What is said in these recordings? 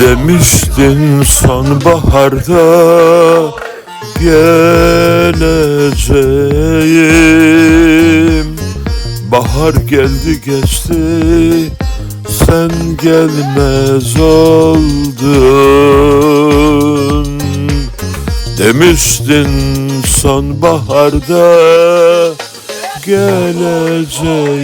Demiştin sonbaharda geleceğim. Bahar geldi geçti sen gelmez oldun. Demiştin sonbaharda geleceğim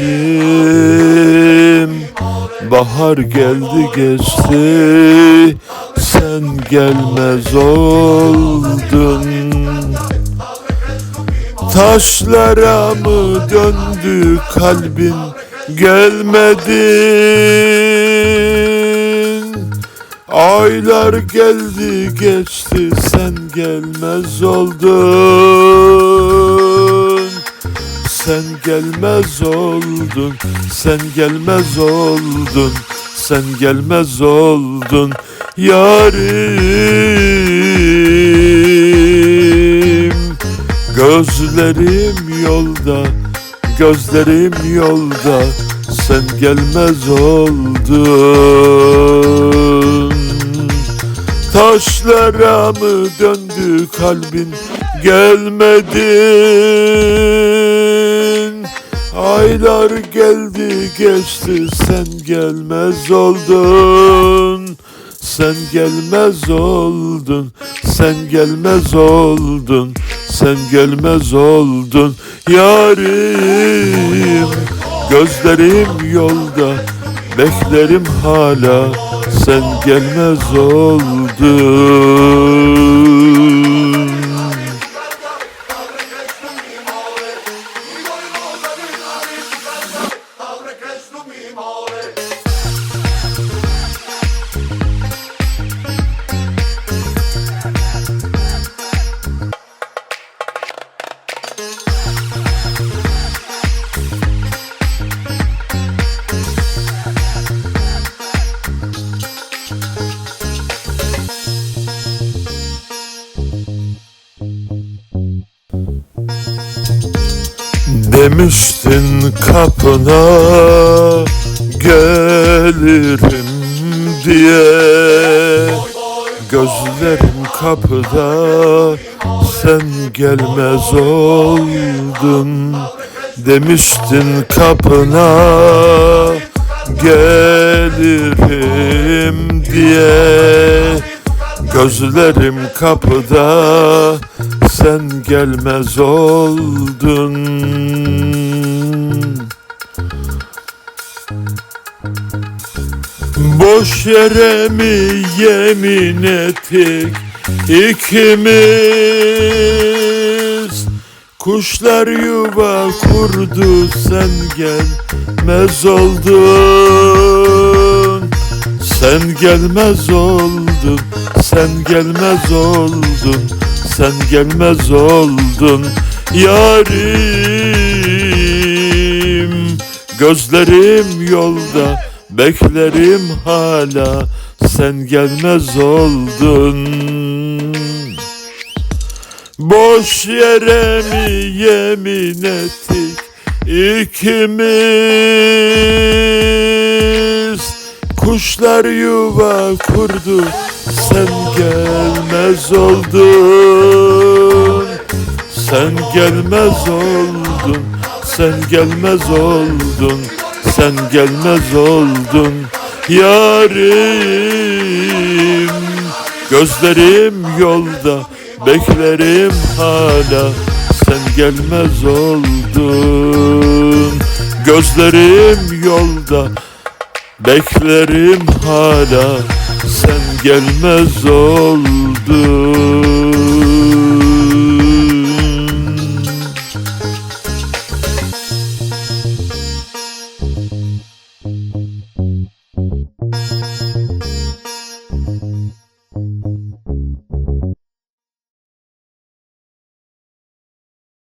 Bahar geldi geçti sen gelmez oldun. Taşlara mı döndü kalbin gelmedin? Aylar geldi geçti sen gelmez oldun Sen gelmez oldun sen gelmez oldun sen gelmez oldun yarim. Gözlerim yolda, gözlerim yolda Sen gelmez oldun. Taşlara mı döndü kalbin gelmedin Aylar geldi geçti sen gelmez oldun. Sen gelmez oldun Sen gelmez oldun Sen gelmez oldun. Yarim Gözlerim yolda Beklerim hala Sen gelmez oldun Demiştin kapına gelirim diye. Gözlerim kapıda sen gelmez oldun Demiştin kapına. Gelirim diye Gözlerim kapıda. Sen gelmez oldun. Boş yere mi yemin ettik ikimiz Kuşlar yuva kurdu sen gelmez oldun. Sen gelmez oldun, sen gelmez oldun Sen gelmez oldun. Yarim Gözlerim yolda, beklerim hala Sen gelmez oldun Boş yere mi yemin ettik ikimiz? Kuşlar yuva kurdu sen gelmez oldun. Sen gelmez oldun sen gelmez oldun sen gelmez oldun. Yarim Gözlerim yolda beklerim hala sen gelmez oldun. Gözlerim yolda beklerim hala sen gelmez oldun